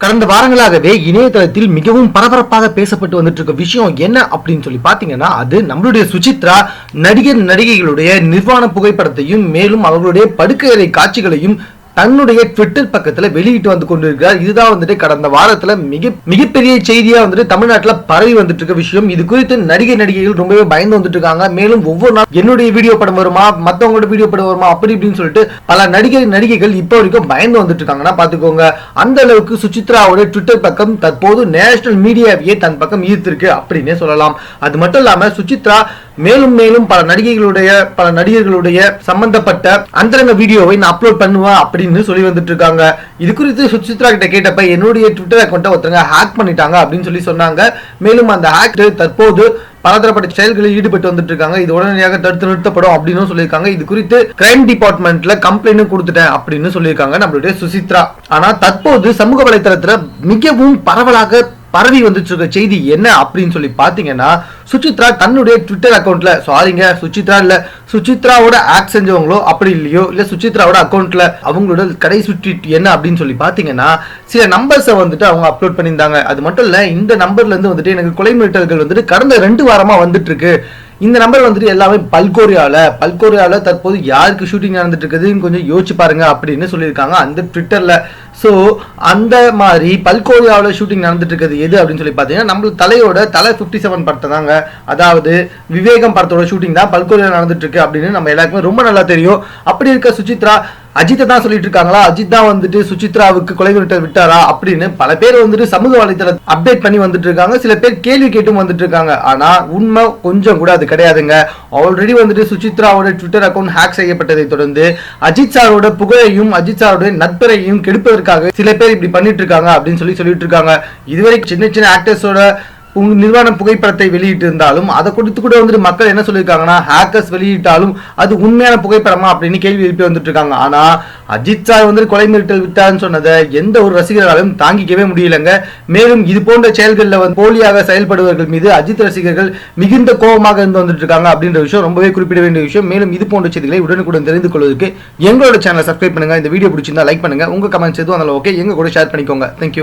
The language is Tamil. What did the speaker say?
கடந்த வாரங்களாகவே இணையதளத்தில் மிகவும் பரபரப்பாக பேசப்பட்டு வந்துட்டு இருக்க விஷயம் என்ன அப்படின்னு சொல்லி பாத்தீங்கன்னா அது நம்மளுடைய சுசித்ரா நடிகர் நடிகைகளுடைய நிர்வாண புகைப்படத்தையும் மேலும் அவர்களுடைய படுக்கையறை காட்சிகளையும் தன்னுடைய ட்விட்டர் பக்கத்துல வெளியிட்டு வந்து கொண்டிருக்கிறார். இதுதான் வந்துட்டு கடந்த வாரத்துல மிக மிகப்பெரிய செய்தியா வந்துட்டு தமிழ்நாட்டுல பரவி வந்துட்டு இருக்க விஷயம். இது குறித்து நடிகை நடிகைகள் ரொம்பவே பயந்து வந்துட்டு இருக்காங்க மேலும் ஒவ்வொரு நாள் என்னுடைய வீடியோ படம் வருமா மத்தவங்களோட வீடியோ படம் வருமா அப்படி இப்படின்னு சொல்லிட்டு பல நடிகை நடிகைகள் இப்போ வரைக்கும் பயந்து வந்துட்டு இருக்காங்கன்னா பாத்துக்கோங்க. அந்த அளவுக்கு சுசித்ராவோட ட்விட்டர் பக்கம் தற்போது நேஷனல் மீடியாவையே தன் பக்கம் ஈர்த்திருக்கு அப்படின்னே சொல்லலாம். அது மட்டும் இல்லாம சுசித்ரா மேலும் மேலும் பல நடிகைகளுடைய பல நடிகர்களுடைய சம்பந்தப்பட்ட அந்தரங்க வீடியோவை நான் அப்லோட் பண்ணுவேன் அப்படின்னு சொல்லி வந்துட்டு இருக்காங்க இது குறித்து சுச்சித்ரா கிட்ட கேட்டப்ப என்னுடைய ட்விட்டர் அக்கௌண்ட்டை ஒருத்தங்க ஹேக் பண்ணிட்டாங்க அப்படின்னு சொல்லி சொன்னாங்க. மேலும் அந்த ஹேக் தற்போது பலதரப்பட்ட செயல்களில் ஈடுபட்டு வந்துட்டு இருக்காங்க இது உடனடியாக தடுத்து நிறுத்தப்படும் அப்படின்னு சொல்லியிருக்காங்க. இது குறித்து கிரைம் டிபார்ட்மெண்ட்ல கம்ப்ளைண்ட் கொடுத்துட்டேன் அப்படின்னு சொல்லியிருக்காங்க நம்மளுடைய சுசித்ரா. ஆனா தற்போது சமூக வலைத்தளத்துல மிகவும் பரவலாக பரவி வந்துட்டு இருக்க செய்தி என்ன அப்படின்னு சொல்லி பார்த்தீங்கன்னா சுசித்ரா தன்னுடைய ட்விட்டர் அக்கௌண்ட்ல சாரிங்க சுசித்ரா இல்ல சுசித்ராவோட ஆக்ட் செஞ்சவங்களோ அப்படி இல்லையோ இல்ல சுசித்ராவோட அக்கௌண்ட்ல அவங்களோட கடைசி ட்வீட் என்ன அப்படின்னு சொல்லி பாத்தீங்கன்னா சில நம்பர்ஸை வந்துட்டு அவங்க அப்லோட் பண்ணியிருந்தாங்க. அது மட்டும் இல்ல இந்த நம்பர்ல இருந்து வந்துட்டு எனக்கு கொலை மிரட்டல்கள் வந்துட்டு கடந்த ரெண்டு வாரமா வந்துட்டு இருக்கு இந்த நம்பர் வந்துட்டு எல்லாமே பல்கோரியாவில் பல்கோரியாவில் தற்போது யாருக்கு ஷூட்டிங் நடந்துட்டு இருக்குதுன்னு கொஞ்சம் யோசிச்சு பாருங்க அப்படின்னு சொல்லியிருக்காங்க அந்த ட்விட்டரில் ஸோ அந்த மாதிரி பல்கோரியாவில் ஷூட்டிங் நடந்துட்டு இருக்குது எது அப்படின்னு சொல்லி பார்த்தீங்கன்னா நம்ம தலையோட தலை ஃபிஃப்டி செவன் படத்தை தாங்க. அதாவது விவேகம் படத்தோட ஷூட்டிங் தான் பல்கோரியா நடந்துட்டு இருக்கு அப்படின்னு நம்ம எல்லாருக்குமே ரொம்ப நல்லா தெரியும். அப்படி இருக்க சுசித்ரா அஜித்தை தான் சொல்லிட்டு இருக்காங்களா? அஜித் தான் வந்துட்டு சுசித்ராவுக்கு கொலை விட்ட விட்டாரா அப்படின்னு பல பேர் வந்துட்டு சமூக வலைத்தள அப்டேட் பண்ணி வந்துட்டு இருக்காங்க. சில பேர் கேள்வி கேட்டும் வந்துட்டு இருக்காங்க. ஆனா உண்மை கொஞ்சம் கூட அது கிடையாதுங்க. ஆல்ரெடி வந்துட்டு சுசித்ராவோட ட்விட்டர் அக்கௌண்ட் ஹேக் செய்யப்பட்டதை தொடர்ந்து அஜித் சாரோட புகழையும் அஜித் சாரோட நட்பரையும் கெடுப்பதற்காக சில பேர் இப்படி பண்ணிட்டு இருக்காங்க அப்படின்னு சொல்லி சொல்லிட்டு இருக்காங்க. இதுவரைக்கும் சின்ன சின்ன ஆக்டர்ஸோட உங்க நிர்வாண புகைப்படத்தை வெளியிட்டு இருந்தாலும் அதை கொடுத்து கூட வந்துட்டு மக்கள் என்ன சொல்லியிருக்காங்கன்னா ஹேக்கர்ஸ் வெளியிட்டாலும் அது உண்மையான புகைப்படமா அப்படின்னு கேள்வி எழுப்பி வந்துட்டு இருக்காங்க. ஆனா அஜித் சார் வந்து கொலை மிரட்டல் விட்டாருன்னு சொன்னதை எந்த ஒரு ரசிகர்களாலும் தாங்கிக்கவே முடியலங்க. மேலும் இது போன்ற செயல்களில் வந்து போலியாக செயல்படுவர்கள் மீது அஜித் ரசிகர்கள் மிகுந்த கோபமாக இருந்து வந்துட்டு இருக்காங்க அப்படின்ற விஷயம் ரொம்பவே குறிப்பிட வேண்டிய விஷயம். மேலும் இது போன்ற செய்திகளை உடனுக்குடன் தெரிந்து கொள்வதற்கு எங்களோட சேனலை சப்ஸ்கிரைப் பண்ணுங்க. இந்த வீடியோ பிடிச்சிருந்தா லைக் பண்ணுங்க. உங்க கமெண்ட்ஸ் எதுவும் அதில் ஓகே எங்க கூட ஷேர் பண்ணிக்கோங்க. தேங்க்யூ